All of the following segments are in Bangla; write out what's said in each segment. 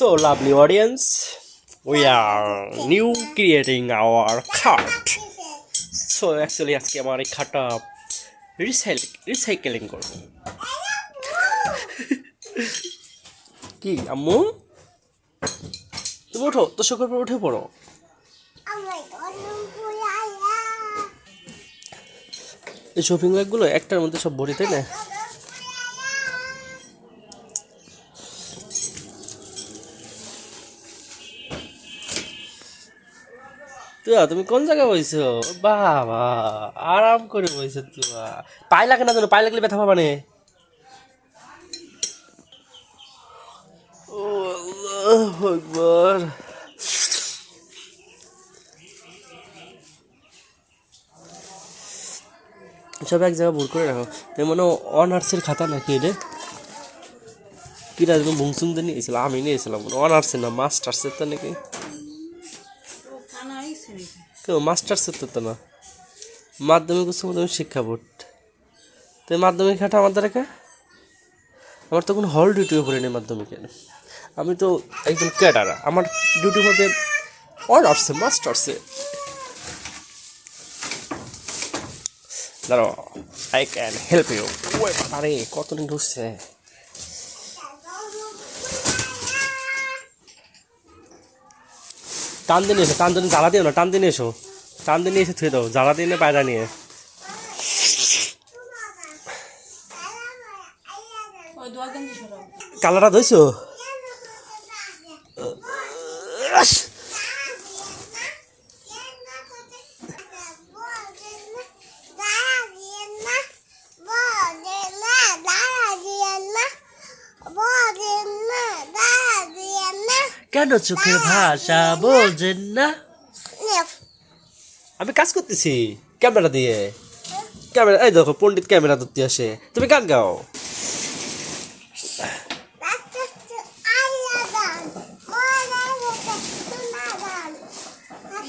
So, lovely audience, we are new creating our cart. So, actually, আজকে আমার এই খাটটা রিসাইকেল রিসাইকেলিং করব। কি আম্মু? তুমি ওঠো তো শোকের পর উঠে পড়ো। এই শপিং ব্যাগগুলো একটার মধ্যে সব ভরি তাই না? তুয়া তুমি কোন জায়গায় বইছো? বাবা, আরাম করে বইছো তুয়া পায়ে লাগে না যেন, পায়ে লাগলে ব্যথা পাবা নে। ও আল্লাহু আকবার। সব এক জায়গায় ভুল করে রাখো। তুমি মনে অনার্সের খাতা নাকি রে? কিরা তুমি বুংসুং দিয়ে নিয়েছিল আমি নিয়েছিলাম অনার্সের না, মাস্টার্সের তো নাকি। কেউ মাস্টার্সের তো তো না। মাধ্যমিক উচ্চ মাধ্যমিক শিক্ষা বোর্ড। তো মাধ্যমিক হাটা আমার দ্বারা আমার তো কোনো হল ডিউটিও করিনি মাধ্যমিকের। আমি তো একজন ক্যাডার আমার ডিউটি হবে অনার্সে মাস্টার্সে দাঁড়ো আই ক্যান হেল্প ইউ আরে, কতদিন ঢুকছে টান দিয়ে এসো টান জ্বালা দিও না টান দিয়ে এসো। টান দিয়ে এসে থুয়ে দাও জ্বালা দিয়ে পায়রা নিয়ে। কালারটা ধইছো? কেন চোখের ভাষা বোঝেন না? আমি কাজ করতেছি ক্যামেরা দিয়ে। ক্যামেরা এই দেখো পণ্ডিত ক্যামেরা ধরতে আসে। তুমি গান গাও।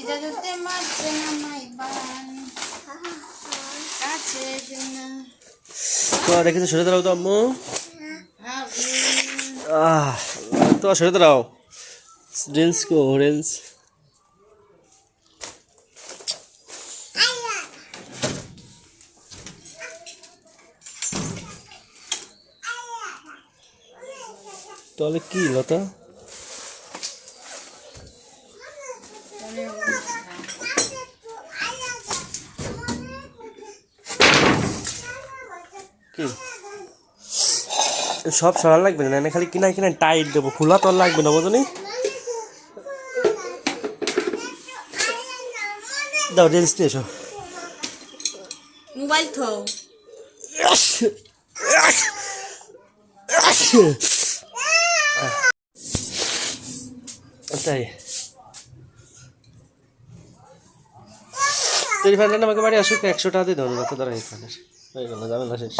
ইজাজতে মারছে না মাইবান তো দেখেছ সরে দাঁড়াও তো আম্মু। ভাবি আহ তো সরে দাঁড়াও। রেঞ্জ কো রেঞ্জ তাহলে কি, লতা? কি? সব সরা লাগবে না খালি কিনা কিনা টাইট দেবো। খোলা তো লাগবে না, বোঝনি? দাও রেঞ্জ নিয়ে এসো। মোবাইল থো তাই তুই ফ্যান্ড আমাকে বাড়ি আসুক একশো টাকা দিয়ে দেবো কত দাঁড়া এখানে হয়ে গেল যাবে না শেষ।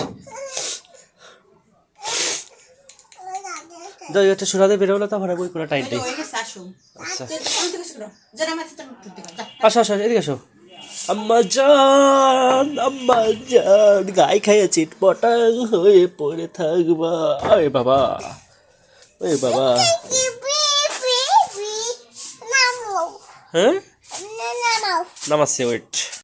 যাই একটা সুরাদে বেরোলো তো আমরা বই ওই গেছে আসুন আচ্ছা। যা। আসো আসো এদিকে আসো। আম্মা জান আম্মা জান গাই খাইয়ে চিট পটাং হয়ে পড়ে থাকবা। আরে বাবা ওই বাবা। হ্যাঁ? নামাচ্ছে ওয়েট